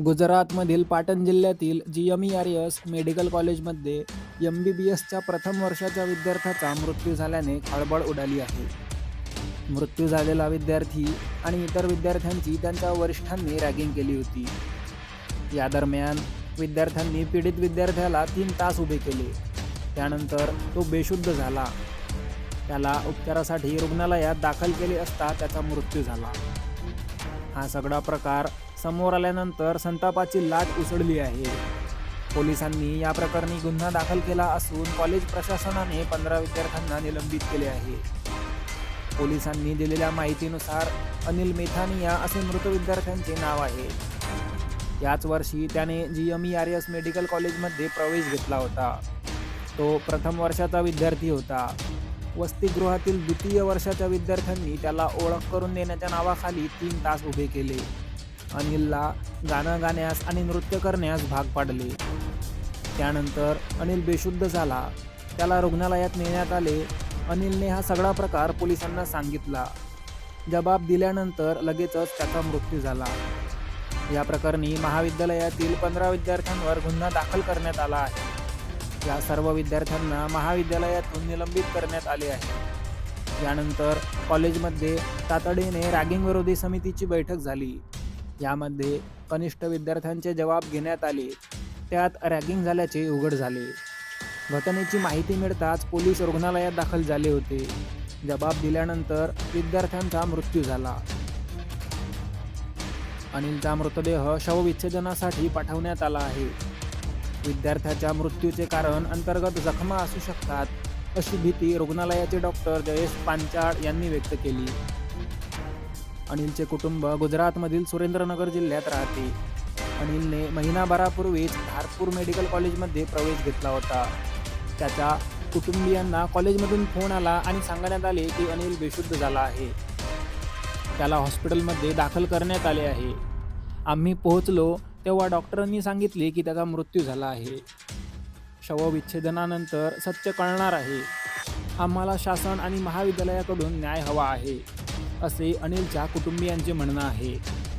गुजरातमधील पाटण जिल्ह्यातील G M E R S medical कॉलेजमध्ये एम बी बी एसच्या प्रथम वर्षाच्या विद्यार्थ्याचा मृत्यू झाल्याने खळबळ उडाली आहे. मृत्यू झालेला विद्यार्थी आणि इतर विद्यार्थ्यांची त्यांच्या वरिष्ठांनी रॅगिंग केली होती. या दरम्यान विद्यार्थ्यांनी पीडित विद्यार्थ्याला तीन तास उभे केले. त्यानंतर तो बेशुद्ध झाला. त्याला उपचारासाठी रुग्णालयात दाखल केले असता त्याचा मृत्यू झाला. हा सगळा प्रकार समोर आल्यानंतर संतापाची लाट उसळली आहे. पोलिसांनी या प्रकरणी गुन्हा दाखल केला असून कॉलेज प्रशासनाने पंधरा विद्यार्थ्यांना निलंबित केले आहे. पोलिसांनी दिलेल्या माहितीनुसार अनिल मेथानिया असे मृत विद्यार्थ्यांचे नाव आहे. याच वर्षी त्याने G M E R S medical कॉलेजमध्ये प्रवेश घेतला होता. तो प्रथम वर्षाचा विद्यार्थी होता. वसतिगृहातील द्वितीय वर्षाच्या विद्यार्थ्यांनी त्याला ओळख करून देण्याच्या नावाखाली तीन तास उभे केले. अनिलला गाणं गाण्यास आणि नृत्य करण्यास भाग पाडले. त्यानंतर अनिल बेशुद्ध झाला. त्याला रुग्णालयात नेण्यात आले. अनिलने हा सगळा प्रकार पोलिसांना सांगितला. जबाब दिल्यानंतर लगेचच त्याचा मृत्यू झाला. या प्रकरणी महाविद्यालयातील पंधरा विद्यार्थ्यांवर गुन्हा दाखल करण्यात आला आहे. या सर्व विद्यार्थ्यांना महाविद्यालयातून निलंबित करण्यात आले आहे. यानंतर कॉलेजमध्ये तातडीने रॅगिंग विरोधी समितीची बैठक झाली. यामध्ये कनिष्ठ विद्यार्थ्यांचे जबाब घेण्यात आले. त्यात रॅगिंग झाल्याचे उघड झाले. घटनेची माहिती मिळताच पोलीस रुग्णालयात दाखल झाले होते. जबाब दिल्यानंतर विद्यार्थ्यांचा मृत्यू झाला. अनिलचा मृतदेह शवविच्छेदनासाठी पाठवण्यात आला आहे. विद्यार्थ्याच्या मृत्यूचे कारण अंतर्गत जखमा असू शकतात अशी भीती रुग्णालयाचे डॉक्टर जयेश पांचाळ यांनी व्यक्त केली. अनिलचे कुटुंब गुजरातमधील सुरेंद्रनगर जिल्ह्यात राहते. अनिलने महिनाभरापूर्वीच धारपूर मेडिकल कॉलेजमध्ये प्रवेश घेतला होता. त्याच्या कुटुंबियांना कॉलेजमधून फोन आला आणि सांगण्यात आले की अनिल बेशुद्ध झाला आहे. त्याला हॉस्पिटलमध्ये दाखल करण्यात आले आहे. आम्ही पोहोचलो तेव्हा डॉक्टरांनी सांगितले की त्याचा मृत्यू झाला आहे. शवविच्छेदनानंतर सत्य कळणार आहे. आम्हाला शासन आणि महाविद्यालयाकडून न्याय हवा आहे. असे अनिलच्या कुटुंबियांचे म्हणणं आहे.